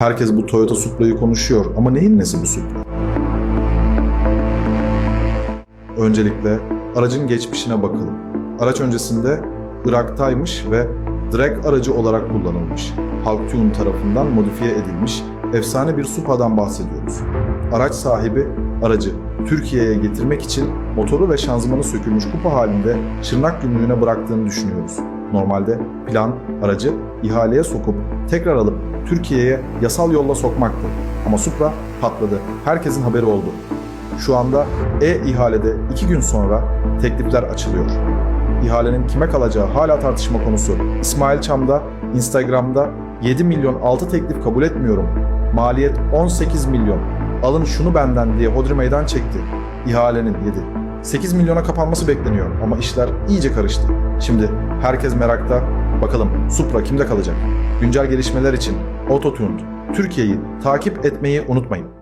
Herkes bu Toyota Supra'yı konuşuyor ama neyin nesi bu Supra? Öncelikle aracın geçmişine bakalım. Araç öncesinde Irak'taymış ve drag aracı olarak kullanılmış. Halktune tarafından modifiye edilmiş efsane bir Supra'dan bahsediyoruz. Araç sahibi aracı Türkiye'ye getirmek için motoru ve şanzımanı sökülmüş kupa halinde Şırnak Gümrüğü'ne bıraktığını düşünüyoruz. Normalde plan aracı ihaleye sokup tekrar alıp Türkiye'ye yasal yolla sokmaktı. Ama Supra patladı. Herkesin haberi oldu. Şu anda e-ihalede iki gün sonra teklifler açılıyor. İhalenin kime kalacağı hala tartışma konusu. İsmail Çam'da Instagram'da 7 milyon 6 teklif kabul etmiyorum. Maliyet 18 milyon. Alın şunu benden diye hodri meydan çekti. İhalenin 7. 8 milyona kapanması bekleniyor ama işler iyice karıştı. Şimdi herkes merakta. Bakalım Supra kimde kalacak? Güncel gelişmeler için Autotuned Türkiye'yi takip etmeyi unutmayın.